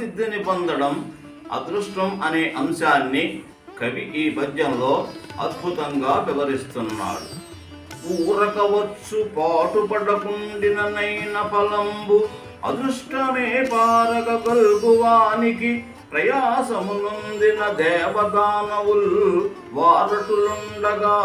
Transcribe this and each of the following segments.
ప్రసిద్ధిని పొందడం అదృష్టం అనే అంశాన్ని కవి ఈ పద్యంలో అద్భుతంగా వివరిస్తున్నాడు. ఊరకవచ్చు పాటుపడకుండిననైన ఫలంబు అదృష్టమే పారక గల్గువానికి ప్రయాసమునందిన దేవదానవుల్ వారటులుండగా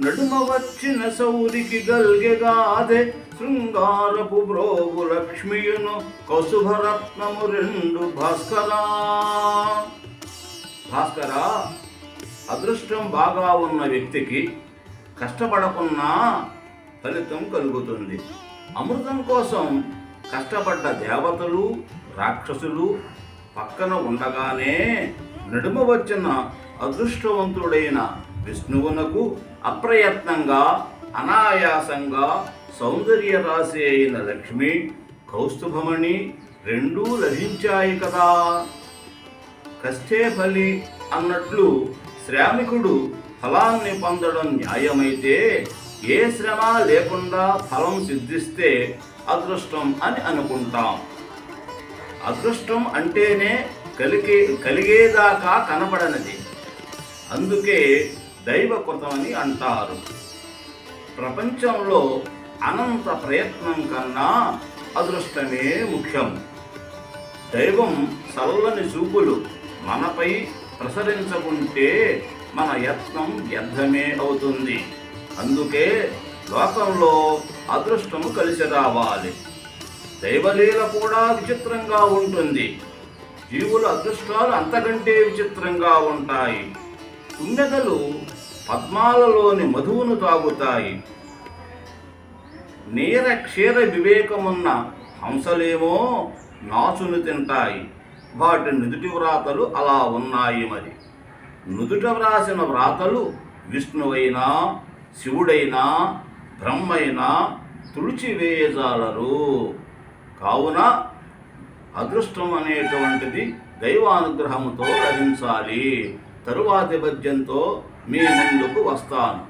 నడుమ వచ్చిన సౌరికి గల్గెగాదే శృంగారపు బ్రోగు లక్ష్మియును కసుభరత్నము రెండు భాస్కరా. భాస్కరా అదృష్టం బాగా ఉన్న వ్యక్తికి కష్టపడకున్నా ఫలితం కలుగుతుంది. అమృతం కోసం కష్టపడ్డ దేవతలు రాక్షసులు పక్కన ఉండగానే నడుమ వచ్చిన అదృష్టవంతుడైన విష్ణువునకు అప్రయత్నంగా అనాయాసంగా సౌందర్య రాశి అయిన లక్ష్మి కౌస్తుభమణి రెండూ లభించాయి కదా. కష్టే ఫలి అన్నట్లు శ్రామికుడు ఫలాన్ని పొందడం న్యాయమైతే ఏ శ్రమ లేకుండా ఫలం సిద్ధిస్తే అదృష్టం అని అనుకుంటాం. అదృష్టం అంటేనే కలిగే కలిగేదాకా కనపడనది అందుకే దైవకృతమని అంటారు. ప్రపంచంలో అనంత ప్రయత్నం కన్నా అదృష్టమే ముఖ్యం. దైవం చల్లని చూపులు మనపై ప్రసరించకుంటే మన యత్నం వ్యర్థమే అవుతుంది. అందుకే లోకంలో అదృష్టము కలిసి రావాలి. దైవలీల కూడా విచిత్రంగా ఉంటుంది. జీవుల అదృష్టాలు అంతకంటే విచిత్రంగా ఉంటాయి. తుమ్మెదలు పద్మాలలోని మధువును తాగుతాయి. నేర క్షీర వివేకమున్న హంసలేమో నాచును తింటాయి. వాటి నుదుటి వ్రాతలు అలా ఉన్నాయి మరి. నుదుట వ్రాసిన వ్రాతలు విష్ణువైనా శివుడైనా బ్రహ్మైనా తుడిచివేయజాలరు కావున అదృష్టం అనేటువంటిది దైవానుగ్రహముతో లభించాలి. తరువాతి పద్యంతో మీ ముందుకు వస్తాను.